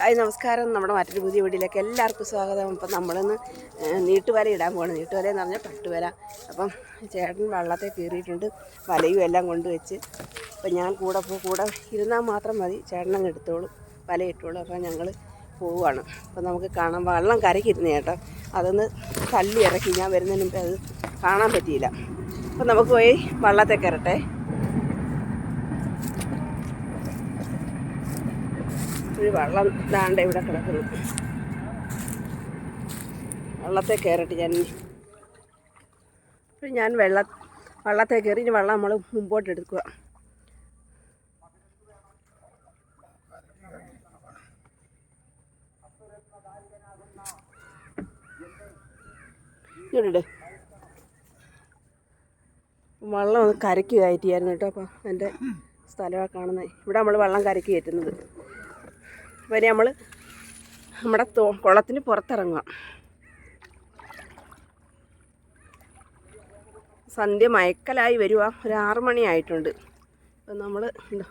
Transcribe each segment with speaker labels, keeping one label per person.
Speaker 1: Hi നമസ്കാരം. നമ്മുടെ മറ്റൊരു പുതിയ വീട്ടിലേക്ക് എല്ലാവർക്കും സ്വാഗതം. അപ്പം നമ്മളിന്ന് നീട്ടുവല ഇടാൻ പോകണം നീട്ടുവല എന്ന് പറഞ്ഞാൽ പട്ടുവല. അപ്പം ചേട്ടൻ വള്ളത്തെ കയറിയിട്ടുണ്ട് വലയും എല്ലാം കൊണ്ടുവച്ച് അപ്പം ഞാൻ കൂടെ പോ കൂടെ ഇരുന്നാൽ മാത്രം മതി. ചേട്ടനങ്ങ് എടുത്തോളും. വല ഇട്ടോളും. അപ്പം ഞങ്ങൾ പോവുകയാണ് അപ്പം നമുക്ക് കാണാം. വള്ളം കരക്കിരുന്ന് ചേട്ടാ അതൊന്ന് തള്ളി ഇറക്കി. ഞാൻ വരുന്നതിന് മുമ്പ് അത് കാണാൻ പറ്റിയില്ല. അപ്പം നമുക്ക് പോയി വള്ളത്തെ കയറട്ടെ. ഒരു വെള്ളം ഇതാണ്ട് ഇവിടെ കിടക്കുന്നു. വെള്ളത്തെ കയറിട്ട് ഞാൻ ഞാൻ വെള്ള വെള്ളത്തെ കയറി വെള്ളം നമ്മൾ മുമ്പോട്ട് എടുക്കുക ഇങ്ങോട്ടിട്ട് വെള്ളം ഒന്ന് കരയ്ക്ക് കയറ്റിയായിരുന്നു കേട്ടോ അപ്പോൾ എന്റെ സ്ഥലമാണ് കാണുന്നത്. ഇവിടെ നമ്മൾ വെള്ളം കരയ്ക്ക് കയറ്റുന്നത്. വരെ നമ്മൾ നമ്മുടെ കുളത്തിന് പുറത്തിറങ്ങുക. സന്ധ്യ മയക്കലായി വരുക ഒരു ആറ് മണിയായിട്ടുണ്ട് അപ്പം നമ്മൾ എന്താ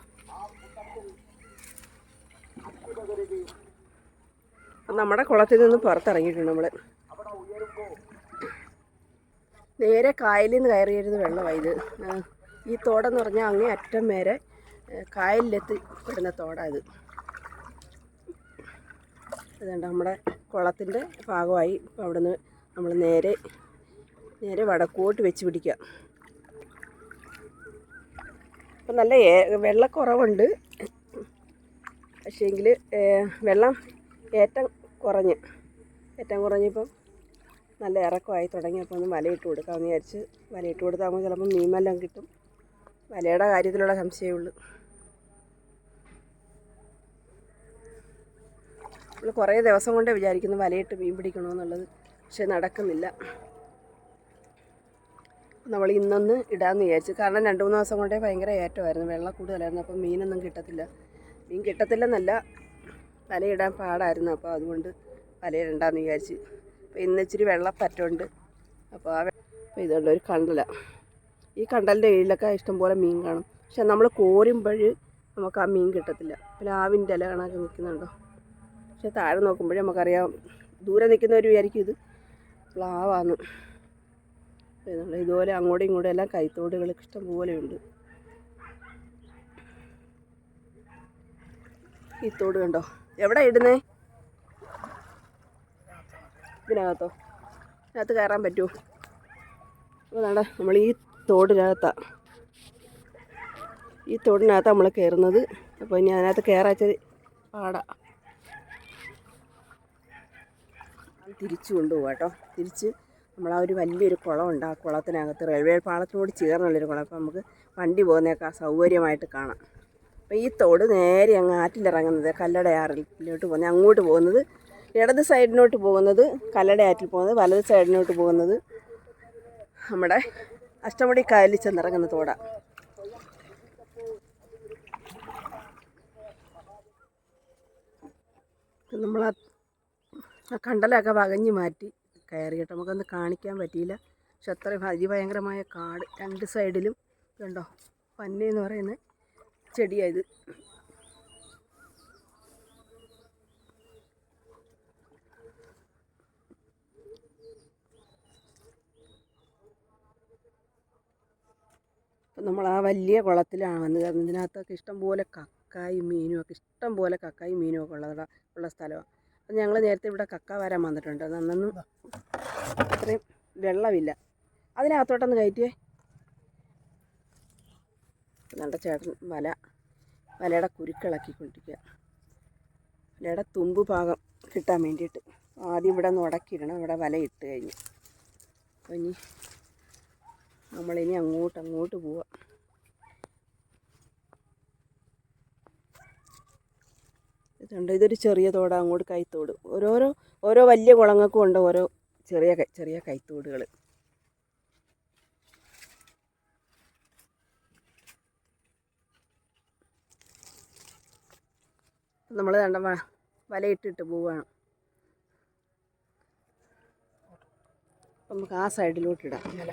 Speaker 1: നമ്മുടെ കുളത്തിൽ നിന്ന് പുറത്തിറങ്ങിയിട്ടുണ്ട് നമ്മൾ. നേരെ കായലിൽ നിന്ന് കയറിയിരുന്ന വെള്ളമാണ് ഇത്. ഈ തോടെന്ന് പറഞ്ഞാൽ അങ്ങേ അറ്റം വരെ കായലിലെത്തിപ്പെടുന്ന കായലിലെത്തി പെടുന്ന തോടാണ് ഇത്. അതുകൊണ്ട് നമ്മുടെ കുളത്തിന്റെ ഭാഗമായി ഇപ്പോൾ അവിടുന്ന് നമ്മൾ നേരെ നേരെ വടക്കോട്ട് വെച്ച് പിടിക്കുക. അപ്പം നല്ല വെള്ളക്കുറവുണ്ട്. പക്ഷേങ്കിൽ വെള്ളം ഏറ്റം കുറഞ്ഞ് ഏറ്റം കുറഞ്ഞിപ്പം നല്ല ഇറക്കമായി തുടങ്ങിയപ്പോൾ ഒന്ന് വലയിട്ട് കൊടുക്കാമെന്ന് വിചാരിച്ച് വലയിട്ട് കൊടുത്താകുമ്പോൾ ചിലപ്പോൾ വല്ലതും കിട്ടും. വലയുടെ കാര്യത്തിലുള്ള സംശയമേ ഉള്ളൂ. നമ്മൾ കുറേ ദിവസം കൊണ്ടേ വിചാരിക്കുന്നു വലയിട്ട് മീൻ പിടിക്കണമെന്നുള്ളത് പക്ഷേ നടക്കുന്നില്ല. നമ്മൾ ഇന്നൊന്ന് ഇടാമെന്ന് വിചാരിച്ചു. കാരണം രണ്ട് മൂന്ന് ദിവസം കൊണ്ടേ ഭയങ്കര ഏറ്റമായിരുന്നു. വെള്ളം കൂടുതലായിരുന്നു അപ്പം മീനൊന്നും കിട്ടത്തില്ല. മീൻ കിട്ടത്തില്ലെന്നല്ല വലയിടാൻ പാടായിരുന്നു. അപ്പോൾ അതുകൊണ്ട് വലയിടണ്ടെന്ന് വിചാരിച്ച്. അപ്പോൾ ഇന്ന് ഇച്ചിരി വെള്ളം പറ്റുണ്ട് അപ്പോൾ ആ അപ്പോൾ ഒരു കണ്ടല. ഈ കണ്ടലിന്റെ കീഴിലൊക്കെ ഇഷ്ടംപോലെ മീൻ കാണും. പക്ഷെ നമ്മൾ കോരുമ്പോൾ നമുക്ക് ആ മീൻ കിട്ടത്തില്ല. പ്ലാവിന്റെ ഇല കണക്ക് നിൽക്കുന്നുണ്ടോ? പക്ഷെ താഴെ നോക്കുമ്പോഴേ നമുക്കറിയാം ദൂരെ നിൽക്കുന്നവർ വിചാരിക്കും ഇത് പ്ലാവാന്ന്. ഇതുപോലെ അങ്ങോട്ടും ഇങ്ങോട്ടും എല്ലാം കൈത്തോടുകൾ ഇഷ്ടം പോലെയുണ്ട് ഈ തോട് കണ്ടോ? എവിടെ ഇടുന്നേ? ഇതിനകത്തോ? ഇതിനകത്ത് കയറാൻ പറ്റുമോ? അപ്പോൾ നമ്മൾ ഈ തോടിനകത്താണ് ഈ തോടിനകത്താണ് നമ്മൾ കയറുന്നത്. അപ്പോൾ ഇനി അതിനകത്ത് കയറാച്ചത് പാടാ. തിരിച്ചു കൊണ്ടുപോകാം കേട്ടോ തിരിച്ച് നമ്മൾ ആ ഒരു വലിയൊരു കുളമുണ്ട് ആ കുളത്തിനകത്ത് റെയിൽവേ പാളത്തിനോട് ചേർന്നുള്ളൊരു കുളം. അപ്പോൾ നമുക്ക് വണ്ടി പോകുന്നതൊക്കെ സൗകര്യമായിട്ട് കാണാം. അപ്പോൾ ഈ തോട് നേരെ അങ്ങ് ആറ്റിലിറങ്ങുന്നത് കല്ലടയാറിലോട്ട് പോകുന്നത് അങ്ങോട്ട് പോകുന്നത് ഇടത് സൈഡിനോട്ട് പോകുന്നത് കല്ലടയാറ്റിൽ പോകുന്നത് വലത് സൈഡിനോട്ട് പോകുന്നത് നമ്മുടെ അഷ്ടമുടി കായലിൽ ചെന്നിറങ്ങുന്ന തോടാണ് നമ്മൾ ആ കണ്ടലൊക്കെ വകഞ്ഞു മാറ്റി കയറി കേട്ടോ നമുക്കൊന്ന് കാണിക്കാൻ പറ്റിയില്ല. പക്ഷെ അത്ര അതിഭയങ്കരമായ കാട് രണ്ട് സൈഡിലും കണ്ടോ? പന്ന എന്ന് പറയുന്ന ചെടിയായത് നമ്മൾ ആ വലിയ കുളത്തിലാണ് വന്നത് കാരണം ഇതിനകത്തൊക്കെ ഇഷ്ടംപോലെ കക്കായും മീനും ഒക്കെ ഇഷ്ടംപോലെ കക്കായും മീനും ഒക്കെ ഉള്ള ഉള്ള സ്ഥലമാണ്. അപ്പം ഞങ്ങൾ നേരത്തെ ഇവിടെ കക്ക വരാൻ വന്നിട്ടുണ്ട്. അന്നൊന്നും അത്രയും വെള്ളമില്ല. അതിനകത്തോട്ടൊന്ന് കയറ്റിയേ. നല്ല ചേട്ടൻ വല വലയുടെ കുരുക്കിളക്കിക്കൊണ്ടിരിക്കുക. വലയുടെ തുമ്പ് ഭാഗം കിട്ടാൻ വേണ്ടിയിട്ട് ആദ്യം ഇവിടെ നിന്ന് ഉടക്കിയിടണം. ഇവിടെ വല ഇട്ട് കഴിഞ്ഞു. അപ്പം ഇനി നമ്മളിനി അങ്ങോട്ട് അങ്ങോട്ട് പോവാം. ഇതുണ്ട്. ഇതൊരു ചെറിയ തോട്. അങ്ങോട്ട് കൈത്തോട്. ഓരോരോ ഓരോ വലിയ കുളങ്ങൾക്കും ഉണ്ട് ഓരോ ചെറിയ ചെറിയ കൈത്തോടുകൾ നമ്മൾ കണ്ട വലയിട്ടിട്ട് പോവുകയാണ് നമുക്ക് ആ സൈഡിലോട്ട് ഇടാം. വല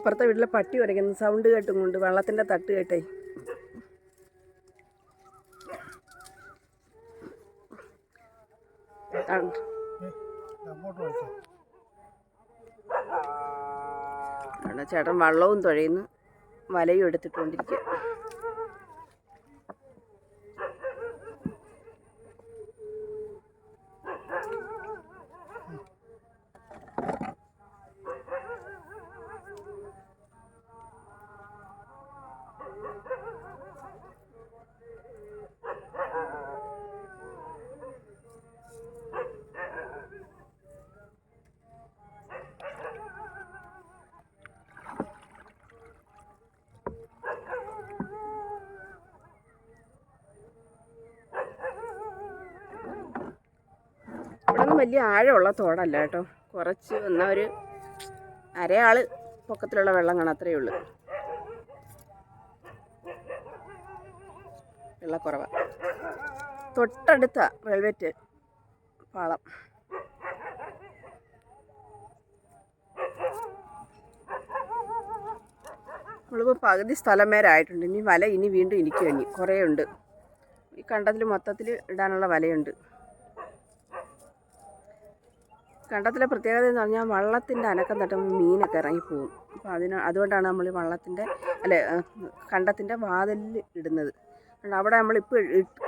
Speaker 1: അപ്പുറത്തെ വീട്ടിലെ പട്ടി ഉരയ്ക്കുന്നു സൗണ്ട് കേട്ടും കൊണ്ട് വെള്ളത്തിന്റെ തട്ട് കേട്ടേ. ചേട്ടൻ വള്ളവും തുഴയുന്നു. വലയും എടുത്തിട്ടുകൊണ്ടിരിക്കുക. വലിയ ആഴമുള്ള തോടല്ല കേട്ടോ. കുറച്ച് വന്ന ഒരു അരയാൾ പൊക്കത്തിലുള്ള വെള്ളം കാണാം അത്രയേ ഉള്ളൂ. വെള്ളക്കുറവ. തൊട്ടടുത്ത വെൽവെറ്റ് പാളം. നമ്മളിപ്പോൾ പകുതി സ്ഥലം വരായിട്ടുണ്ട് ഇനി വല ഇനി വീണ്ടും ഇരിക്കും ഇനി. കുറേ ഉണ്ട്. ഈ കണ്ടത്തിൽ മൊത്തത്തിൽ ഇടാനുള്ള വലയുണ്ട്. കണ്ടത്തിലെ പ്രത്യേകത എന്ന് പറഞ്ഞാൽ വള്ളത്തിന്റെ അനക്കം തട്ടുമ്പോൾ മീനൊക്കെ ഇറങ്ങിപ്പോവും. അപ്പോൾ അതിന് അതുകൊണ്ടാണ് നമ്മൾ വള്ളത്തിന്റെ അല്ലെ കണ്ടത്തിന്റെ വാതിലിൽ ഇടുന്നത്. അവിടെ നമ്മളിപ്പോൾ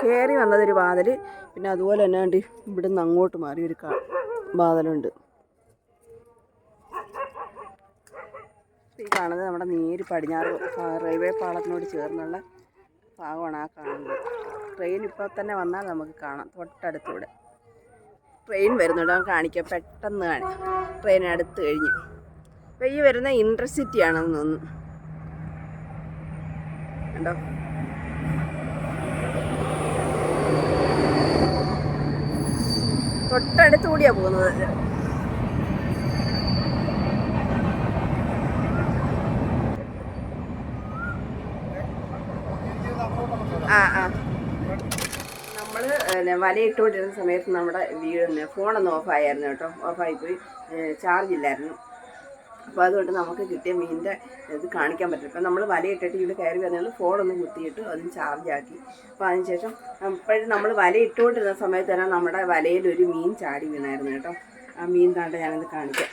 Speaker 1: കയറി വന്നതൊരു വാതിൽ പിന്നെ അതുപോലെ തന്നെ ഉണ്ട് ഇവിടുന്ന് അങ്ങോട്ട് മാറി ഒരു വാതിലുണ്ട്. ഈ കാണുന്നത് നമ്മുടെ നേര് പടിഞ്ഞാറ് റെയിൽവേ പാളത്തിനോട് ചേർന്നുള്ള ഭാഗമാണ് ആ കാണുന്നത്. ട്രെയിൻ ഇപ്പോൾ തന്നെ വന്നാൽ നമുക്ക് കാണാം തൊട്ടടുത്തൂടെ ട്രെയിൻ വരുന്നുണ്ട്. നമുക്ക് കാണിക്കാം. പെട്ടെന്ന് കാണിക്കാം. ട്രെയിൻ അടുത്ത് കഴിഞ്ഞ്. അപ്പോൾ ഈ വരുന്ന ഇൻട്രസിറ്റി ആണെന്ന് തോന്നുന്നു. കണ്ടോ? തൊട്ടടുത്ത് കൂടിയാണ് പോകുന്നത് ആ ആ നമ്മൾ വലയിട്ടുകൊണ്ടിരുന്ന സമയത്ത് നമ്മുടെ വീടിന് ഫോണൊന്ന് ഓഫായിരുന്നു കേട്ടോ. പോയി ചാർജ് ഇല്ലായിരുന്നു അപ്പോൾ അതുകൊണ്ട് നമുക്ക് കിട്ടിയ മീനിന്റെ ഇത് കാണിക്കാൻ പറ്റില്ല. ഇപ്പം നമ്മൾ വലയിട്ടിട്ട് ഇവിടെ കയറി വന്നാൽ ഫോണൊന്ന് കുത്തിയിട്ട് അതിന് ചാർജാക്കി. അപ്പോൾ അതിനുശേഷം അപ്പോഴും നമ്മൾ വലയിട്ടുകൊണ്ടിരുന്ന സമയത്ത് തന്നെ നമ്മുടെ വലയിൽ ഒരു മീൻ ചാടി വീണായിരുന്നു കേട്ടോ. ആ മീൻ താണ്ട് ഞാനത് കാണിക്കാം.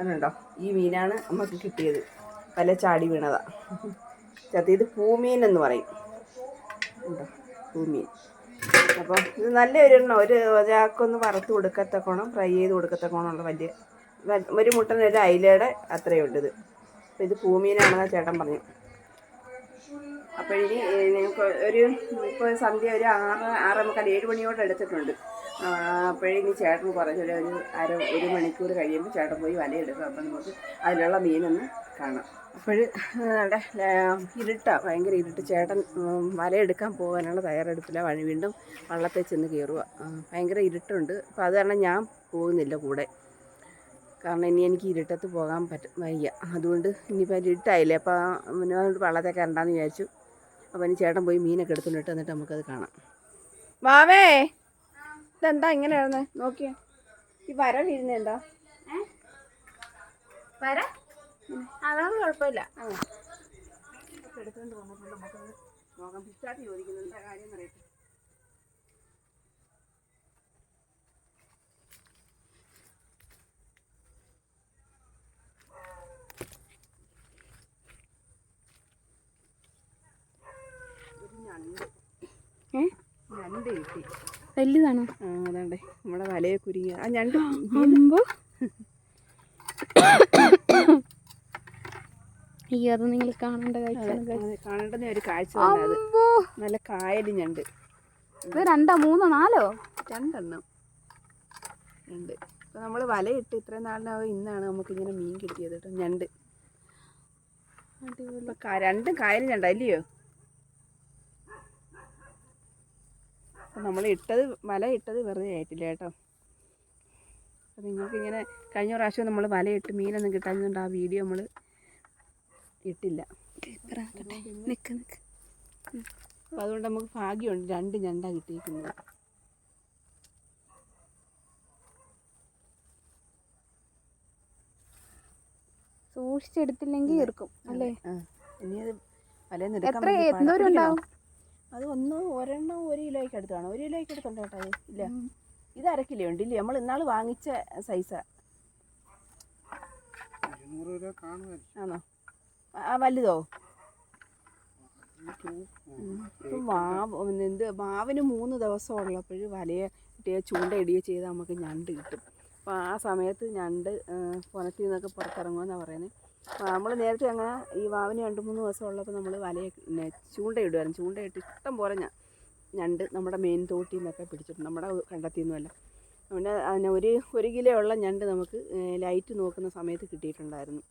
Speaker 1: അതുണ്ടോ? ഈ മീനാണ് നമുക്ക് കിട്ടിയത്. വല ചാടി വീണതാണ് ചത്തി ഇത് പൂമീൻ എന്ന് പറയും. ഉണ്ടോ? ഭൂമിയിൽ. അപ്പോൾ ഇത് നല്ല ഒരു എണ്ണം ഒരു ഒരാൾക്കൊന്ന് വറുത്ത് കൊടുക്കത്തക്കോണം ഫ്രൈ ചെയ്ത് കൊടുക്കത്തക്കോണമുള്ള വലിയ ഒരു മുട്ടൻ ഒരു അയിലയുടെ അത്രയും ഉണ്ട് ഇത്. അപ്പോൾ ഇത് ഭൂമിയിലാണെന്ന് ചേട്ടൻ പറഞ്ഞു. അപ്പോൾ ഇനി നിങ്ങൾക്ക് ഒരു ഇപ്പോൾ സന്ധ്യ ഒരു ആറ് ആറ് മുക്കാൽ ഏഴ് മണിയോട് എടുത്തിട്ടുണ്ട്. അപ്പോഴിനി ചേട്ടൻ പറഞ്ഞു ഒരു അര ഒരു മണിക്കൂർ കഴിയുമ്പോൾ ചേട്ടൻ പോയി വലയെടുക്കും. അപ്പം നമുക്ക് അതിലുള്ള മീനൊന്ന് കാണാം. അപ്പോൾ അവിടെ ഇരുട്ടാ ഭയങ്കര ഇരുട്ട്. ചേട്ടൻ വലയെടുക്കാൻ പോകാനുള്ള തയ്യാറെടുപ്പില്ല വഴി വീണ്ടും വള്ളത്തിൽ ചെന്ന് കയറുക ഭയങ്കര ഇരുട്ടുണ്ട്. അപ്പോൾ അത് കാരണം ഞാൻ പോകുന്നില്ല കൂടെ. കാരണം ഇനി എനിക്ക് ഇരുട്ടത്ത് പോകാൻ പറ്റും വയ്യ. അതുകൊണ്ട് ഇനിയിപ്പോൾ ഇരുട്ടായില്ലേ? അപ്പോൾ മുന്നോട്ട് വള്ളത്തെ കയറണ്ടെന്ന് വിചാരിച്ചു. അപ്പോൾ ഇനി ചേട്ടൻ പോയി മീനൊക്കെ എടുത്തുകൊണ്ടിട്ട് എന്നിട്ട് നമുക്കത് കാണാം. വാവേ! ഇതെന്താ ഇങ്ങനെയാണെന്ന് നോക്കിയേ. ഈ വര വീഴുന്ന എന്താ
Speaker 2: വര? അതൊന്നും കുഴപ്പമില്ല.
Speaker 1: എടുത്തുകൊണ്ട് വന്നിട്ടുണ്ട് നമുക്കത് നോക്കാം പിച്ചാത്തി ചോദിക്കുന്നത് എന്താ കാര്യം എന്നറിയട്ടെ ഒരു ഞണ്ട്.
Speaker 2: ഏ?
Speaker 1: ഞണ്ട് കിട്ടി.
Speaker 2: വലുതാണോ?
Speaker 1: ആ അതാണ്ടേ. നമ്മുടെ വലയെ കുരുങ്ങി ആ ഞണ്ട്.
Speaker 2: അയ്യോ അത് നിങ്ങൾ കാണേണ്ട guys.
Speaker 1: ഒരു കാഴ്ച നല്ല കായൽ ഞണ്ട്
Speaker 2: ഇത് രണ്ടോ മൂന്നോ നാലോ?
Speaker 1: രണ്ടെണ്ണം ഉണ്ട്. അപ്പോൾ നമ്മൾ വലയിട്ട് ഇത്രയും നാളിനകം ഇന്നാണ് നമുക്ക് ഇങ്ങനെ മീൻ കിട്ടിയത് കേട്ടോ ഞണ്ട്. ഇപ്പം രണ്ടും കായലും ഞണ്ട അല്ലയോ നമ്മൾ ഇട്ടത് വല ഇട്ടത് വെറുതെ ആയിട്ടില്ല കേട്ടോ. അപ്പം നിങ്ങൾക്കിങ്ങനെ കഴിഞ്ഞ പ്രാവശ്യം നമ്മൾ വലയിട്ട് മീനൊന്നും കിട്ടാഞ്ഞുകൊണ്ട് ആ വീഡിയോ നമ്മൾ ഇട്ടില്ല.
Speaker 2: നിക്ക് നിക്ക്.
Speaker 1: അപ്പം അതുകൊണ്ട് നമുക്ക് ഭാഗ്യമുണ്ട് രണ്ട് ഞണ്ടാ കിട്ടിയിരിക്കുന്നത്.
Speaker 2: സൂക്ഷിച്ചെടുത്തില്ലെങ്കിൽ ഇറക്കും അല്ലേ?
Speaker 1: ഇനി അത്
Speaker 2: എത്ര എന്തോരം ഉണ്ടാവും.
Speaker 1: അത് ഒന്ന് ഒരെണ്ണം ഒരു കിലോയ്ക്ക് അടുത്ത് കാണും. ഒരു കിലോയ്ക്ക് അടുത്തുണ്ട് കേട്ടോ ഇല്ല. ഇത് അര കിലോ ഉണ്ട്. ഇല്ലേ? നമ്മൾ ഇന്നാൾ വാങ്ങിച്ച സൈസാ
Speaker 3: ഇരുന്നൂറ് രൂപ കാണുമായിരിക്കും.
Speaker 1: ആണോ? ആ, ആ വലുതോ? മാവ് എന്ത് മാവിന് മൂന്ന് ദിവസം ഉള്ളപ്പോഴും വലയെ ചൂണ്ട ഇടിയോ ചെയ്താൽ നമുക്ക് ഞണ്ട് കിട്ടും. അപ്പോൾ ആ സമയത്ത് ഞണ്ട് പുനത്തിൽ നിന്നൊക്കെ പുറത്തിറങ്ങുമെന്നാണ് പറയുന്നത് നമ്മൾ നേരത്തെ അങ്ങനെ ഈ വാവിന് രണ്ട് മൂന്ന് ദിവസം ഉള്ളപ്പോൾ നമ്മൾ വലയെ പിന്നെ ചൂണ്ട ഇടുമായിരുന്നു ചൂണ്ടയിട്ട് ഇഷ്ടം പോലെ ഞാൻ ഞണ്ട് നമ്മുടെ മെയിൻ തോട്ടിൽ നിന്നൊക്കെ പിടിച്ചിട്ടുണ്ട്. നമ്മുടെ കണ്ടത്തിൽ നിന്നുമല്ല പിന്നെ ഒരു ഒരു കിലോ ഉള്ള ഞണ്ട് നമുക്ക് ലൈറ്റ് നോക്കുന്ന സമയത്ത് കിട്ടിയിട്ടുണ്ടായിരുന്നു.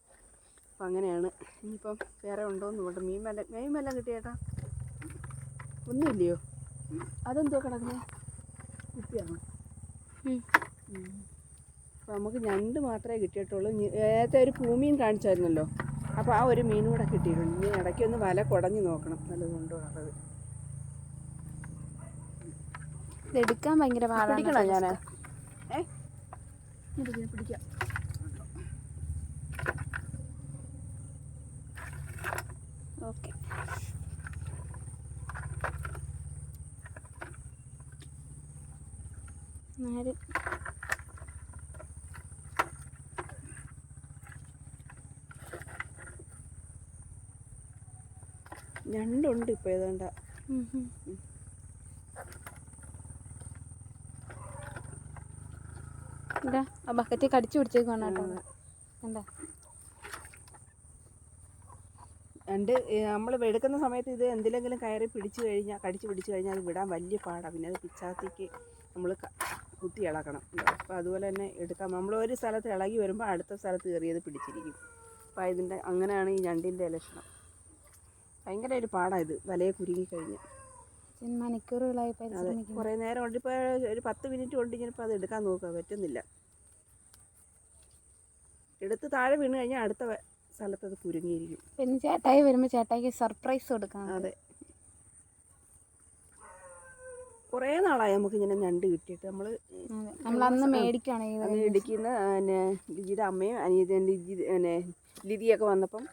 Speaker 1: അപ്പം അങ്ങനെയാണ്. ഇനിയിപ്പം വേറെ ഉണ്ടോ എന്ന് പറഞ്ഞു മീൻ വല്ല മീൻ വല്ലതും കിട്ടിയേട്ടാ ഒന്നുമില്ലയോ? അതെന്തോ കിടക്കുന്നത് കുപ്പിയാണോ. അപ്പോൾ നമുക്ക് ഞണ്ട് മാത്രമേ കിട്ടിയിട്ടുള്ളൂ. നേരത്തെ ഒരു പൂമീൻ കാണിച്ചായിരുന്നല്ലോ. അപ്പോൾ ആ ഒരു മീനും കൂടെ കിട്ടിയിട്ടുണ്ട്. ഇനി ഇടയ്ക്ക് ഒന്ന് വല കുടഞ്ഞു നോക്കണം. നല്ല കൊണ്ടുപോകാറുള്ളത്
Speaker 2: ഇത് എടുക്കാൻ ഭയങ്കര പാടാണ്
Speaker 1: പിടിക്കണോ ഞാൻ ഏ? പിടിക്കാം.
Speaker 2: ആരും
Speaker 1: രണ്ടുണ്ട് ഇപ്പോൾ ഏതാണ്ട.
Speaker 2: ആ ബക്കറ്റ് കടിച്ചു പിടിച്ചേക്കാണ് കേട്ടോ എന്താ
Speaker 1: രണ്ട് നമ്മൾ എടുക്കുന്ന സമയത്ത് ഇത് എന്തിലെങ്കിലും കയറി പിടിച്ചു കഴിഞ്ഞാൽ കടിച്ചു പിടിച്ചു കഴിഞ്ഞാൽ അത് വിടാൻ വലിയ പാടാണ് പിന്നെ അത് പിച്ചാത്തിക്ക് നമ്മൾ കുത്തി ഇളക്കണം. അപ്പോൾ അതുപോലെ തന്നെ എടുക്കാം നമ്മൾ ഒരു സ്ഥലത്ത് ഇളകി വരുമ്പോൾ അടുത്ത സ്ഥലത്ത് കയറിയത് പിടിച്ചിരിക്കും. അപ്പോൾ ഇതിന്റെ അങ്ങനെയാണ് ഈ ഞണ്ടിന്റെ ലക്ഷണം. ഭയങ്കര ഒരു പാടാണ് ഇത് വലയെ കുരുങ്ങി കഴിഞ്ഞ്.
Speaker 2: മണിക്കൂറുകളായി
Speaker 1: അതെ കുറേ നേരം കൊണ്ട് ഇപ്പോൾ ഒരു പത്ത് മിനിറ്റ് കൊണ്ട് ഇനിയിപ്പോൾ അത് എടുക്കാൻ നോക്കുക പറ്റുന്നില്ല. എടുത്ത് താഴെ വീണ് കഴിഞ്ഞാൽ അടുത്ത സ്ഥലത്ത് അത് കുരുങ്ങിയിരിക്കും.
Speaker 2: പിന്നെ ചേട്ടായി വരുമ്പോൾ ചേട്ടായിക്ക് സർപ്രൈസ് കൊടുക്കാം
Speaker 1: അതെ. കുറേ നാളായി നമുക്ക് ഇങ്ങനെ ഞണ്ട് കിട്ടിയിട്ട്. നമ്മൾ
Speaker 2: നമ്മൾ അന്ന് മേടിക്കുകയാണ് ചെയ്തത്.
Speaker 1: ഇടുക്കിന്ന് പിന്നെ ലിജിയുടെ അമ്മയും അനിയത്തിന്റെ ലിജി പിന്നെ ലിതിയൊക്കെ വന്നപ്പം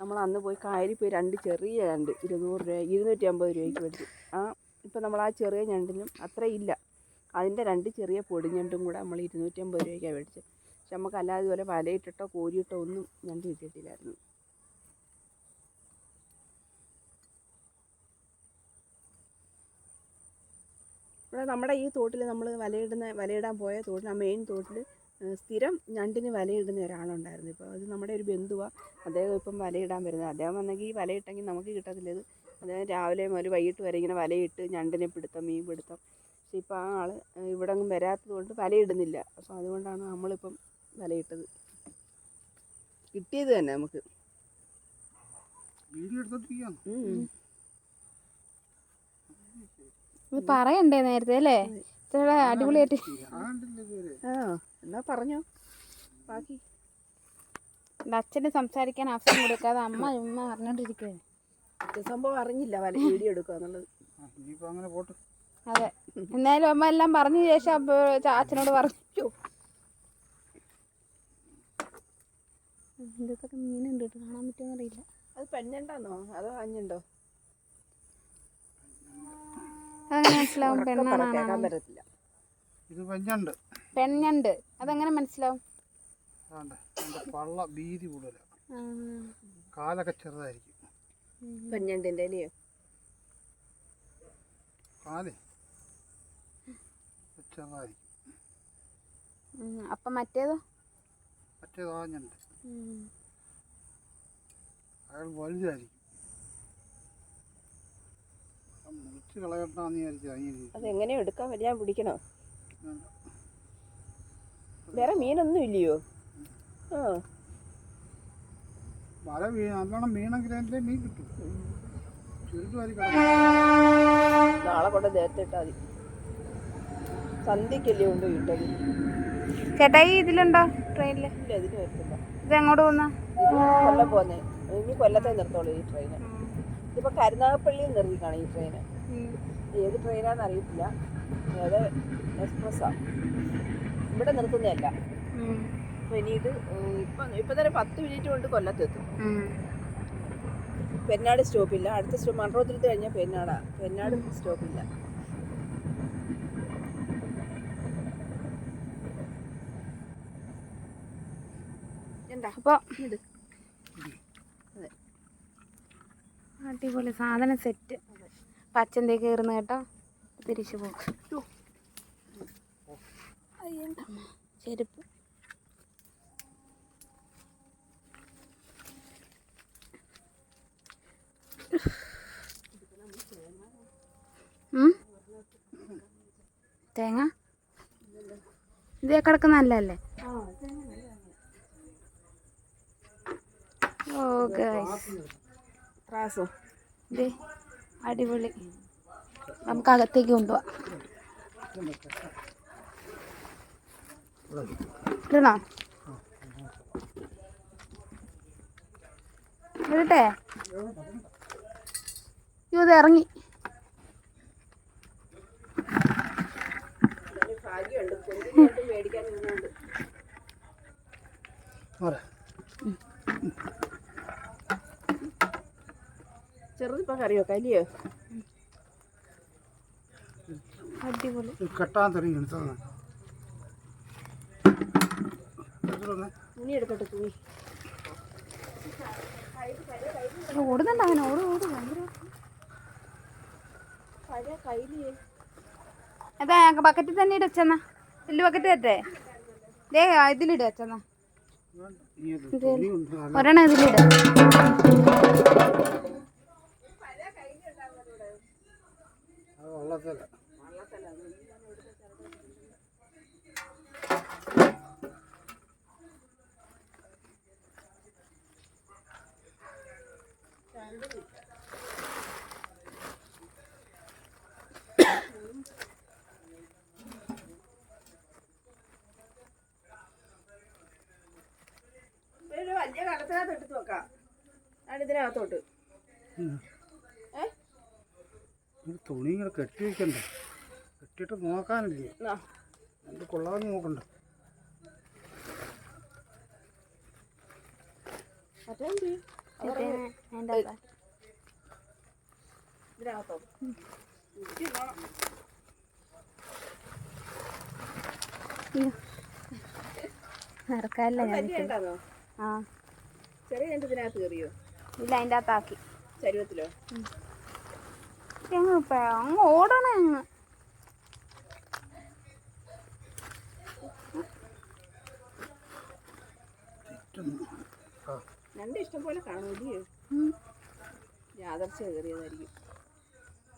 Speaker 1: നമ്മൾ അന്ന് പോയി കായലിൽ പോയി രണ്ട് ചെറിയ ഞണ്ട് ഇരുന്നൂറ് രൂപ ഇരുന്നൂറ്റി അമ്പത് രൂപയ്ക്ക് മേടിച്ചു. ആ ഇപ്പം നമ്മൾ ആ ചെറിയ ഞണ്ടിനും അത്ര ഇല്ല. അതിന്റെ രണ്ട് ചെറിയ പൊടിഞ്ഞണ്ടും കൂടെ നമ്മൾ ഇരുന്നൂറ്റി അമ്പത് രൂപയ്ക്കാണ് മേടിച്ചത്. പക്ഷെ നമുക്ക് അല്ലാതെ ഇതുപോലെ വലയിട്ടിട്ടോ കോരിയിട്ടോ ഒന്നും ഞണ്ട് കിട്ടിയിട്ടില്ലായിരുന്നു. ഇവിടെ നമ്മുടെ ഈ തോട്ടിൽ നമ്മൾ വലയിടുന്ന വലയിടാൻ പോയ തോട്ടിൽ ആ മെയിൻ തോട്ടിൽ സ്ഥിരം ഞണ്ടിന് വലയിടുന്ന ഒരാളുണ്ടായിരുന്നു. ഇപ്പോൾ അത് നമ്മുടെ ഒരു ബന്ധുവാണ് അദ്ദേഹം ഇപ്പം വലയിടാൻ വരുന്നത്. അദ്ദേഹം വന്നെങ്കിൽ ഈ വലയിട്ടെങ്കിൽ നമുക്ക് കിട്ടത്തില്ല. ഇത് അദ്ദേഹം രാവിലെ മുതൽ വൈകിട്ട് വരെ ഇങ്ങനെ വലയിട്ട് ഞണ്ടിനെ പിടുത്തം മീൻ പിടുത്തം. പക്ഷേ ഇപ്പോൾ ആ ആൾ ഇവിടെ വരാത്തത് കൊണ്ട് വലയിടുന്നില്ല. അപ്പോൾ അതുകൊണ്ടാണ് നമ്മളിപ്പം വലയിട്ടത്. കിട്ടിയത് തന്നെ നമുക്ക്.
Speaker 3: വീഡിയോ എടുത്തോണ്ടിരിക്കുകയാണ്.
Speaker 2: ഇത് പറയണ്ടേ നേരത്തെ അല്ലേ? ഇത്ര അടിപൊളിയായിട്ട്.
Speaker 3: ആണ്ടില്ല ഇതുവരെ.
Speaker 1: ആ എന്നാ പറഞ്ഞോ. ബാക്കി.
Speaker 2: അച്ഛന് സംസാരിക്കാൻ അവസരം കൊടുക്കാതെ അമ്മ ഉമ്മ അറിഞ്ഞോണ്ടിരിക്കുകയാണ്
Speaker 1: സംഭവം അറിഞ്ഞില്ല വല വീഡിയോ എടുക്കുക എന്നുള്ളത്.
Speaker 2: അതെ. എന്നാലും അമ്മ എല്ലാം പറഞ്ഞ ശേഷം അപ്പൊ അച്ഛനോട് പറഞ്ഞു. എന്തൊക്കെ മീനുണ്ട് കാണാൻ പറ്റുമെന്നറിയില്ല
Speaker 1: അത് പെണ്ണുണ്ടാന്നോ അതോ അഞ്ഞുണ്ടോ
Speaker 2: അതെങ്ങനെ മനസ്സിലാവും.
Speaker 1: ഉറക്കെ പറ,
Speaker 2: പെണ്ണാണോ
Speaker 1: പറ്റത്തില്ല.
Speaker 3: ഇത് പെഞ്ഞണ്ട്
Speaker 2: പെഞ്ഞണ്ട് അതെങ്ങനെ മനസ്സിലാവും?
Speaker 3: പള്ള വീതി കൂടുതല.
Speaker 2: ആ,
Speaker 3: കാലൊക്കെ ചെറുതായിരിക്കും.
Speaker 1: പെഞ്ഞണ്ടിന്റെ അല്ലയോ
Speaker 3: കാലേ ചെറുതായിരിക്കും.
Speaker 2: അപ്പം മറ്റേതോ?
Speaker 3: മറ്റേ താഞ്ഞുണ്ട്
Speaker 2: ഉം.
Speaker 3: അയാൾ വലുതായിരിക്കും. മുറിച്ച് കളയണ്ടെന്ന് വിചാരിച്ചു അങ്ങനെ
Speaker 1: അത് എങ്ങനെയോ എടുക്കാൻ പറ്റും ഞാൻ പിടിക്കണോ? വേറെ മീനൊന്നും ഇല്ലയോ? ആ.
Speaker 3: വല വീ നല്ലോണം വീണെങ്കിൽ അതിന്റെ മീൻ കിട്ടും. ചുരുട്ടുമാരി
Speaker 1: നാളെ കൊണ്ട് നേരത്തെ ഇട്ടാ മതി. സന്ധ്യക്കല്ലേ കൊണ്ട് ഇട്ടത്.
Speaker 2: ചേട്ടായി ഇതിലുണ്ടോ ട്രെയിനിൽ
Speaker 1: ഇല്ല ഇതിന് വരത്തില്ല.
Speaker 2: ഇത് എങ്ങോട്ട് പോകുന്ന
Speaker 1: കൊല്ലം പോന്നെ. ഇനി കൊല്ലത്തെ നിർത്തോളൂ ഈ ട്രെയിന്. ഇതിപ്പോൾ കരുനാഗപ്പള്ളിയിൽ നിർത്തിക്കാണ് ഈ ട്രെയിന് ഏത് ട്രെയിനാന്ന് അറിയത്തില്ല. അത് എക്സ്പ്രസ്സാണ് ഇവിടെ നിർത്തുന്നതല്ല. അപ്പോൾ ഇനി ഇത് ഇപ്പം ഇപ്പം തന്നെ പത്ത് മിനിറ്റ് കൊണ്ട് കൊല്ലത്തെത്തും പെരുന്നാട് സ്റ്റോപ്പില്ല അടുത്ത സ്റ്റോപ്പ് മൺറോത്തിരുത്ത് കഴിഞ്ഞാൽ പെരുന്നാടാണ് പെരുന്നാട് സ്റ്റോപ്പില്ല എന്താ?
Speaker 2: അപ്പോൾ
Speaker 1: ഇത്.
Speaker 2: അടിപൊളി സാധനം സെറ്റ്. പച്ചന്തേ കയറുന്ന കേട്ടോ? തിരിച്ചു പോകും ചെരുപ്പ്? തേങ്ങ? ഇതേ കിടക്കുന്ന നല്ലല്ലേ ഓ ഗൈസ്
Speaker 1: ത്രാസോ
Speaker 2: ദേ അടിപൊളി. നമുക്ക് അകത്തേക്ക് കൊണ്ടുപോവാം. ഇടണോ? ഇടട്ടെ? ഇത് ഇറങ്ങി.
Speaker 1: മേടിക്കാൻ ഇരുന്നുണ്ട്
Speaker 3: പോരെ
Speaker 1: ചെറുതിപ്പം കറിയോ കലിയോ
Speaker 2: അടിപൊളി
Speaker 3: കെട്ടാൻ തുടങ്ങി
Speaker 1: തുണി എടുക്കട്ടെ തുണി.
Speaker 2: ഓടുന്നുണ്ട് അങ്ങനെ ഓട് ഓട്. ഭയങ്കര
Speaker 1: പഴയ ഞങ്ങൾക്ക്
Speaker 2: അതാ ബക്കറ്റിൽ തന്നെ ഇട വെച്ചെന്നാ വലിയ ബക്കറ്റ് തരട്ടെ ദേ ഇതിലിട
Speaker 3: ഉണ്ട്
Speaker 2: ഒരെണ്ണം ഇതിലിട.
Speaker 3: വള്ളത്തില.
Speaker 1: വലിയ കലത്തിനകത്ത് എടുത്ത് വെക്കാം. ഞാൻ ഇതിനകത്തോട്ട്.
Speaker 3: തുണി ഇങ്ങനെ കെട്ടി വെക്കണ്ടേ കെട്ടിയിട്ട് നോക്കാനില്ലേ? എന്ത് കൊള്ളാന്ന് നോക്കണ്ട.
Speaker 2: ഞാൻ ആ.
Speaker 1: ചെറിയ രണ്ട് ഇതിനകത്ത് കയറിയോ?
Speaker 2: ഇല്ല അതിന്റെ അകത്താക്കി.
Speaker 1: ചരുവത്തിലോ?
Speaker 2: അങ്ങ് അങ്ങ് ഓടണേ അങ്ങ്.
Speaker 1: രണ്ട് ഇഷ്ടം പോലെ കാണൂല്ലേ. യാദർച്ച കയറിയതായിരിക്കും.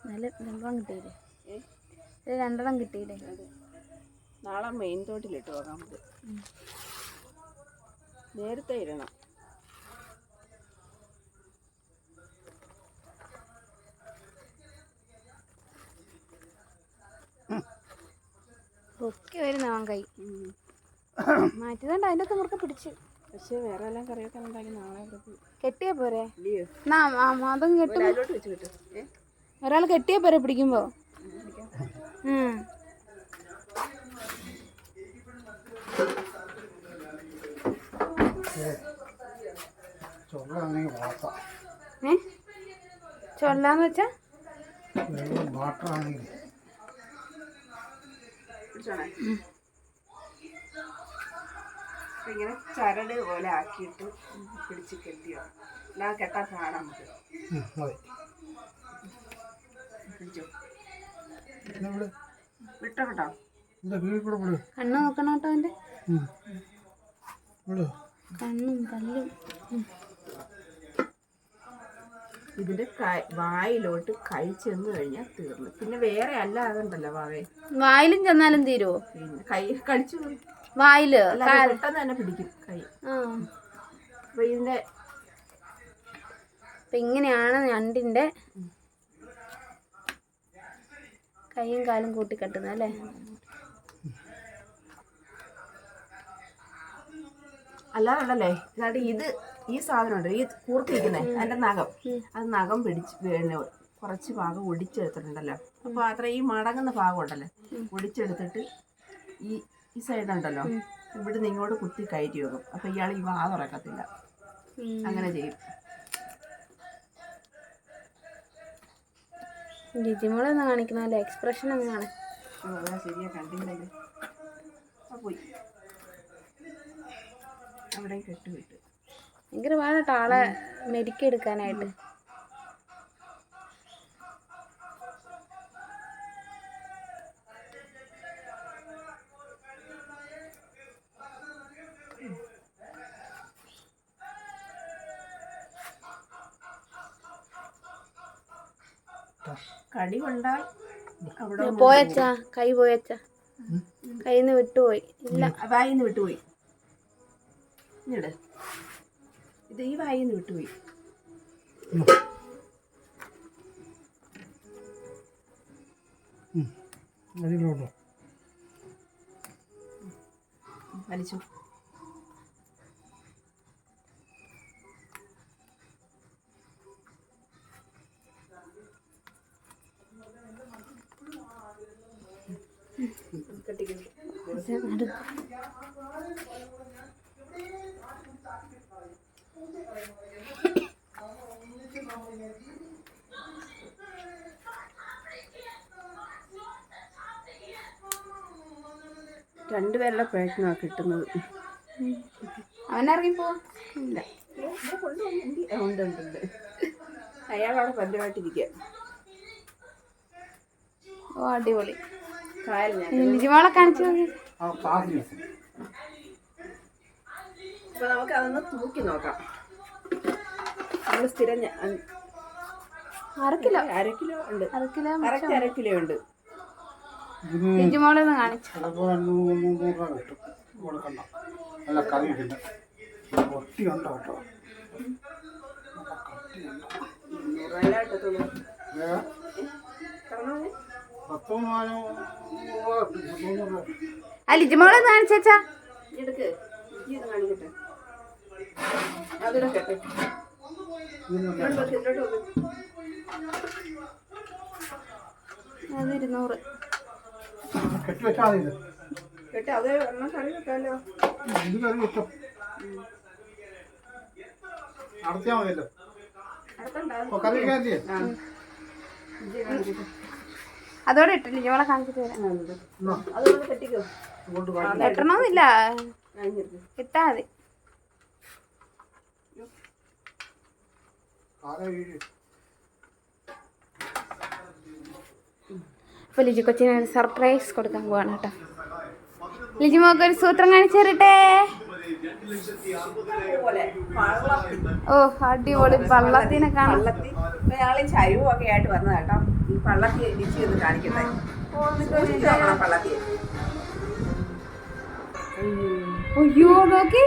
Speaker 2: നല്ല രണ്ടെണ്ണം കിട്ടിയില്ലേ? രണ്ടെണ്ണം കിട്ടിയില്ലേ?
Speaker 1: നാളെ മെയിൻ തോട്ടിലിട്ട് പോകാം നമുക്ക് നേരത്തെ ഇടണം.
Speaker 2: പൊക്കി വരുന്ന കൈ. മാറ്റിയതുകൊണ്ട് അതിന്റെ അകത്ത് മുറുക്കെ പിടിച്ച്.
Speaker 1: പക്ഷേ വേറെ എല്ലാം കറിയൊക്കെ ഉണ്ടാക്കി നാളെ അവർക്ക്
Speaker 2: പോരെ? അതും കെട്ടും ഒരാൾ കെട്ടിയ പോരെ പിടിക്കുമ്പോ? ചൊല്ലാന്ന് വെച്ചാ?
Speaker 3: വാട്ടറാണെങ്കിൽ
Speaker 1: പിടിച്ചോണേ ഇങ്ങനെ ചരട് പോലെ ആക്കിയിട്ട് പിടിച്ച് കെട്ടിയോ. എന്നാ കെട്ടാൻ കാണാൻ നമുക്ക്. പിടിച്ചോ. വിട്ടോ കേട്ടോ.
Speaker 2: കണ്ണ്
Speaker 3: നോക്കണോട്ടോ അവന്റെ
Speaker 2: കണ്ണും കല്ലും.
Speaker 1: ഇതിന്റെ വായിലോട്ട് കൈ ചെന്ന് കഴിഞ്ഞാൽ തീർന്നു. പിന്നെ വേറെ അല്ലാതെ ഉണ്ടല്ലോ വാവേ.
Speaker 2: വായിലും ചെന്നാലും തീരുവോ?
Speaker 1: പിന്നെ കൈ കടിച്ചു. വായിൽ? പെട്ടെന്ന് തന്നെ പിടിക്കും കൈ. അപ്പൊ ഇതിന്റെ
Speaker 2: അപ്പൊ ഇങ്ങനെയാണ് ഞണ്ടിന്റെ കൈയും കാലും കൂട്ടിക്കെട്ടുന്നത് അല്ലേ?
Speaker 1: അല്ലാതെ ഉണ്ടല്ലേ ഇതാണ്ട് ഇത് ഈ സാധനം ഉണ്ട് ഈ കൂർത്തിരിക്കുന്നേ അതിന്റെ നഖം. അത് നഖം പിടിച്ച് പിന്നെ കുറച്ച് ഭാഗം ഒടിച്ചെടുത്തിട്ടുണ്ടല്ലോ. അപ്പൊ അത്ര ഈ മടങ്ങുന്ന ഭാഗം ഉണ്ടല്ലേ? ഒടിച്ചെടുത്തിട്ട് ഈ ഈ സൈഡ് ഉണ്ടല്ലോ? ഇവിടുന്ന് ഇങ്ങോട്ട് കുത്തി കയറ്റി വെക്കും. അപ്പൊ ഇയാൾ ഈ വാ തുറക്കത്തില്ല. അങ്ങനെ ചെയ്യും.
Speaker 2: ജിജിമോളൊന്ന് കാണിക്കുന്ന എക്സ്പ്രഷൻ
Speaker 1: അങ്ങനെയാണ് ശരിയാ കണ്ടില്ലല്ലേ. പോയി. അവിടെ കെട്ടി വിട്ടു.
Speaker 2: ഭയങ്കര പാടാട്ടോ ആളെ മെരുക്കെടുക്കാനായിട്ട്
Speaker 1: കടി കൊണ്ടാൽ
Speaker 2: പോയച്ചാ കൈ പോയച്ചാ. കയ്യിൽ നിന്ന് വിട്ടുപോയി. ഇല്ല.
Speaker 1: വായിന്ന് വിട്ടുപോയി. ഇങ്ങട്. ഇത് ഈ വായിന്ന് വിട്ടുപോയി വലിച്ചു. രണ്ടുപേരുടെ പ്രയത്നമാണ് കിട്ടുന്നത്.
Speaker 2: അവനറിയിപ്പോ
Speaker 1: ഇല്ല. ഉണ്ട് ഉണ്ട് ഉണ്ട്. അയാളവിടെ ഭദ്രമായിട്ടിരിക്കുക
Speaker 2: ഓ അടിപൊളി. ലിജിമോളെ കാണിച്ചു
Speaker 1: അപ്പൊ നമുക്ക് അതൊന്ന് തൂക്കി നോക്കാം. നമ്മൾ സ്ഥിരം ഞ-
Speaker 2: അര കിലോ.
Speaker 1: അര കിലോ ഉണ്ട്.
Speaker 2: അര കിലോ
Speaker 1: കറക്റ്റ് അര കിലോ ഉണ്ട്.
Speaker 3: ഇതിന്
Speaker 2: ലിജിമോളെ ഒന്ന് കാണിച്ചു.
Speaker 3: ചിലപ്പോൾ രണ്ട് മൂന്ന് മുന്നൂറ് രൂപ കിട്ടും കൊടുക്കണ്ട. അല്ല കറി ഒട്ടി ഉണ്ടോ കേട്ടോ?
Speaker 1: ഇരുന്നൂറ് രൂപയിലേ കിട്ടത്തുള്ളൂ
Speaker 3: ഏ?
Speaker 1: പറഞ്ഞോളൂ.
Speaker 3: പത്തോ നാലോ? രൂപ കിട്ടും പത്തൊന്നൂറ് രൂപ
Speaker 2: ആ ലിജിമോളെ ഒന്ന് കാണിച്ചേച്ചാ
Speaker 1: എടുക്ക് കാണിക്കട്ടെ. അതിടെ കെട്ടെ
Speaker 2: അത് ഇരുന്നൂറ്
Speaker 1: അത് എണ്ണം കറി വെക്കാമല്ലോ
Speaker 3: മതിയല്ലോ.
Speaker 2: അതോടെ ഇട്ടില്ല? ഞങ്ങളെ കാണിച്ചിട്ട് വരാം.
Speaker 1: കെട്ടിക്കോ. കഴിഞ്ഞിരിക്കും
Speaker 2: ഇട്ടാ മതി
Speaker 3: കാല വീഴ്
Speaker 2: അപ്പോൾ ലിജി കൊച്ചിന് ഒരു സർപ്രൈസ് കൊടുക്കാൻ പോവാണ് കേട്ടോ. ലിജി മോക്ക് ഒരു സൂത്രം കാണിച്ചു തരട്ടെ? ഓ അടിപൊളി പള്ളത്തിനെ കാണത്തി
Speaker 1: പള്ളത്തി. അയാളെ ചരിവും ആയിട്ട് വന്നത് കേട്ടോ. ഈ പള്ളത്തി ലിജി ഒന്ന് കാണിക്കട്ടെ. പള്ളത്തി
Speaker 2: അയ്യോ നോക്കി.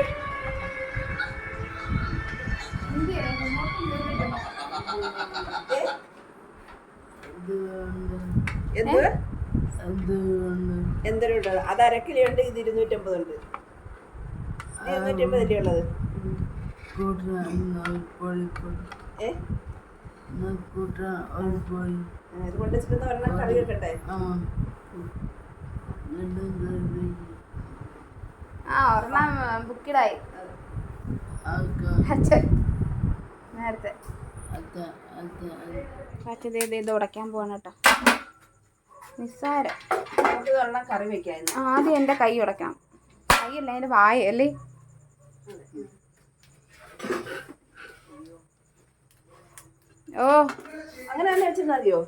Speaker 1: എന്ത്? എന്തൊരു അത് അര കിലോ ഉണ്ട് ഇത് ഇരുന്നൂറ്റമ്പത് ഉണ്ട്. ഇരുന്നൂറ്റമ്പത് അല്ലേ ഉള്ളത്? ആ, ഒരെണ്ണം
Speaker 2: ബുക്കിടായി. നേരത്തെ. അച്ഛൻ ഇത് ഇത് ഉടയ്ക്കാൻ പോവാണ് കേട്ടോ. നിസ്സാരം.
Speaker 1: കറി വെക്കാം
Speaker 2: ആദ്യം എന്റെ കൈ ഉടയ്ക്കണം. കൈയല്ല എന്റെ വായ അല്ലേ? ഓ
Speaker 1: അങ്ങനെ തന്നെ വെച്ചാൽ മതിയോ?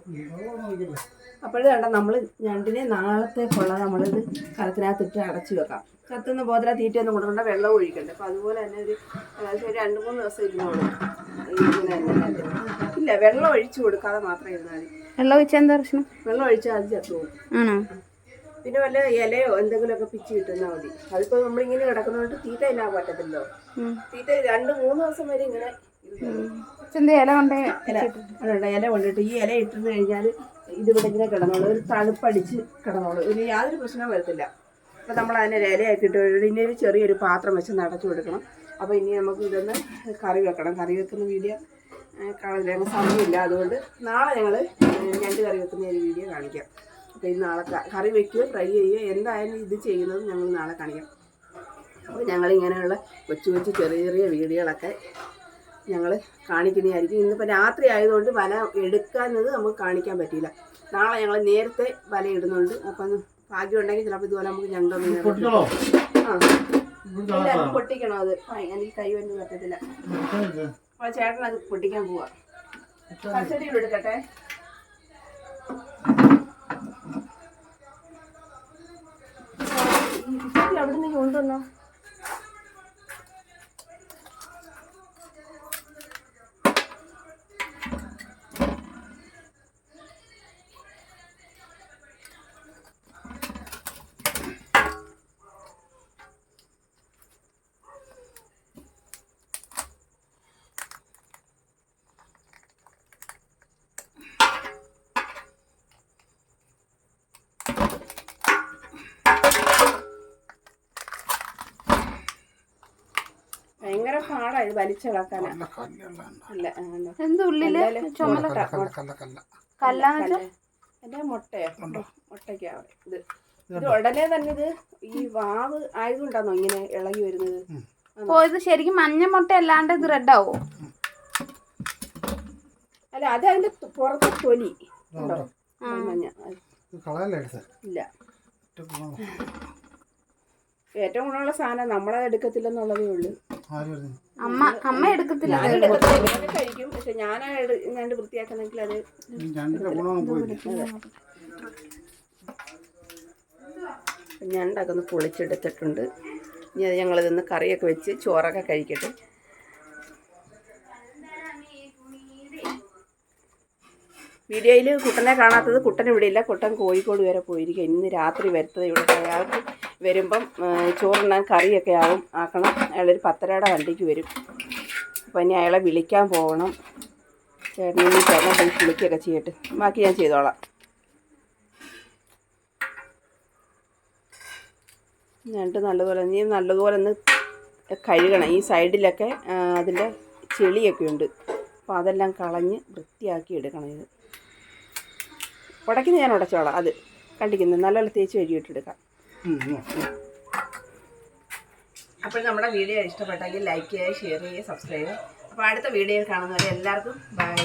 Speaker 1: അപ്പോഴേ വേണ്ട നമ്മൾ ഞണ്ടിനെ നാളത്തേക്കുള്ള നമ്മളിത് കലത്തിനകത്തിട്ട് അടച്ചു വെക്കാം. കത്തുന്ന ബോധന തീറ്റ ഒന്നും കൊടുക്കണ്ട വെള്ളം ഒഴിക്കണ്ട. അപ്പം അതുപോലെ തന്നെ ഒരു ഏകദേശം രണ്ട് മൂന്ന് ദിവസം ഇരുന്നോളൂ. ഇങ്ങനെ തന്നെ ഇല്ല വെള്ളം ഒഴിച്ചു കൊടുക്കാതെ മാത്രമേ ഇരുന്നാൽ മതി.
Speaker 2: വെള്ളം ഒഴിച്ചാൽ എന്താ പ്രശ്നം?
Speaker 1: വെള്ളം ഒഴിച്ചാൽ അത് ചത്തു പോകും.
Speaker 2: ആണോ?
Speaker 1: പിന്നെ വല്ല ഇലയോ എന്തെങ്കിലുമൊക്കെ പിച്ച് കിട്ടുന്നാൽ മതി. അതിപ്പോൾ നമ്മളിങ്ങനെ കിടക്കുന്നതുകൊണ്ട് തീറ്റ ഇല്ലാൻ പറ്റത്തില്ലോ തീറ്റ രണ്ട് മൂന്ന് ദിവസം വരെ ഇങ്ങനെ
Speaker 2: ഇല കൊണ്ടേ
Speaker 1: ഇല. ഇല കൊണ്ടിട്ട് ഈ ഇല ഇട്ടിരുന്ന് കഴിഞ്ഞാൽ ഇതിവിടെ ഇങ്ങനെ കിടന്നോളൂ. ഒരു തണുപ്പടിച്ച് കിടന്നോളൂ. ഒരു യാതൊരു പ്രശ്നവും വരത്തില്ല. അപ്പോൾ നമ്മൾ അതിനെ ഇലയാക്കി ഇട്ട് ഇനി ഒരു ചെറിയൊരു പാത്രം വെച്ച് നടച്ചു കൊടുക്കണം. അപ്പോൾ ഇനി നമുക്ക് ഇതൊന്ന് കറി വെക്കണം. കറി വെക്കുന്ന വീഡിയോ കാണില്ല സമയമില്ല. അതുകൊണ്ട് നാളെ ഞങ്ങൾ ഞണ്ട് കറി വെക്കുന്ന ഒരു വീഡിയോ കാണിക്കാം. അപ്പോൾ ഇത് നാളെ കറി വെക്കുകയോ ഫ്രൈ ചെയ്യുകയോ എന്തായാലും ഇത് ചെയ്യുന്നത് ഞങ്ങൾ നാളെ കാണിക്കാം. അപ്പോൾ ഞങ്ങളിങ്ങനെയുള്ള കൊച്ചു കൊച്ചു ചെറിയ ചെറിയ വീഡിയോകളൊക്കെ ഞങ്ങൾ കാണിക്കുന്നതായിരിക്കും. ഇന്നിപ്പോൾ രാത്രി ആയതുകൊണ്ട് വല എടുക്കാന്നത് നമുക്ക് കാണിക്കാൻ പറ്റിയില്ല. നാളെ ഞങ്ങൾ നേരത്തെ വല ഇടുന്നുണ്ട്. അപ്പം ഭാഗ്യം ഉണ്ടെങ്കിൽ ചിലപ്പോൾ ഇതുപോലെ നമുക്ക്
Speaker 3: പൊട്ടിക്കണോ?
Speaker 1: ആ. പൊട്ടിക്കണം അത്. എനിക്ക് കൈ വന്നു പറ്റത്തില്ല? അപ്പോൾ ചേട്ടൻ അത് പൊട്ടിക്കാൻ പോവാ. പച്ചടിയിൽ എടുക്കട്ടെ. അവിടുന്ന് കൊണ്ടുവന്നോ? പാടാ ഇത് വലിച്ചിളക്കാനാ.
Speaker 3: നല്ല
Speaker 1: അല്ല
Speaker 2: എന്ത് ഉള്ളിൽ? ചുമല
Speaker 3: കല്ല കല്ല കല്ല കല്ല.
Speaker 2: കല്ലാന്ന്
Speaker 1: എന്റെ മുട്ടയോ? മുട്ടയ്ക്കാ. ഇത് ഇത് ഉടനെ തന്നെ ഇത് ഈ വാവ് ആയതുകൊണ്ടാണോ ഇങ്ങനെ ഇളകി വരുന്നത്?
Speaker 2: ഓ ഇത് ശരിക്കും മഞ്ഞ മുട്ട അല്ലാണ്ട് ഇത് റെഡ് ആവോ?
Speaker 1: അല്ല അത് അതിന്റെ പുറത്തെ തൊലി. ഉണ്ടോ? മഞ്ഞ. ഇല്ല. ഏറ്റവും ഗുണമുള്ള സാധനം നമ്മളത് എടുക്കത്തില്ലെന്നുള്ളതേ ഉള്ളൂ.
Speaker 2: അമ്മ അമ്മ എടുക്കത്തില്ല.
Speaker 1: കഴിക്കും. പക്ഷെ ഞാനാ എടു- ഞാൻ വൃത്തിയാക്കുന്നെങ്കിൽ അത് ഞണ്ടൊക്കെ ഒന്ന് പൊളിച്ചെടുത്തിട്ടുണ്ട്. ഇനി അത് ഞങ്ങളിതൊന്ന് കറിയൊക്കെ വെച്ച് ചോറൊക്കെ കഴിക്കട്ടെ. വീഡിയോയിൽ കുട്ടനെ കാണാത്തത് കുട്ടൻ ഇവിടെ ഇല്ല. കുട്ടൻ കോഴിക്കോട് വരെ പോയിരിക്കും ഇന്ന് രാത്രി വരുത്തത് ഇവിടെ അയാൾക്ക് വരുമ്പം ചോറുണ്ണാൻ കറിയൊക്കെ ആവും. ആക്കണം. അയാളൊരു പത്തരയുടെ വണ്ടിക്ക് വരും. അപ്പം ഇനി അയാളെ വിളിക്കാൻ പോകണം. ചേട്ടൻ ഇനി ചേട്ടനെ പോയി വിളിക്കുകയൊക്കെ ചെയ്യട്ടെ. ബാക്കി ഞാൻ ചെയ്തോളാം. ഞണ്ട് നല്ലതുപോലെ നീ നല്ലതുപോലെ ഒന്ന് കഴുകണം. ഈ സൈഡിലൊക്കെ അതിന്റെ ചെളിയൊക്കെ ഉണ്ട്. അപ്പോൾ അതെല്ലാം കളഞ്ഞ് വൃത്തിയാക്കി എടുക്കണം ഇത്. ഉടയ്ക്കുന്ന ഞാൻ ഉടച്ചോളാം. അത് കണ്ടിക്കുന്നത് നല്ലപോലെ തേച്ച് കഴുകിയിട്ടെടുക്കാം അപ്പോൾ നമ്മുടെ വീഡിയോ ഇഷ്ടപ്പെട്ടെങ്കിൽ ലൈക്ക് ചെയ്യുക ഷെയർ ചെയ്യുക സബ്സ്ക്രൈബ് ചെയ്യുക. അപ്പോൾ അടുത്ത വീഡിയോയിൽ കാണുന്നവരെ എല്ലാവർക്കും ബൈ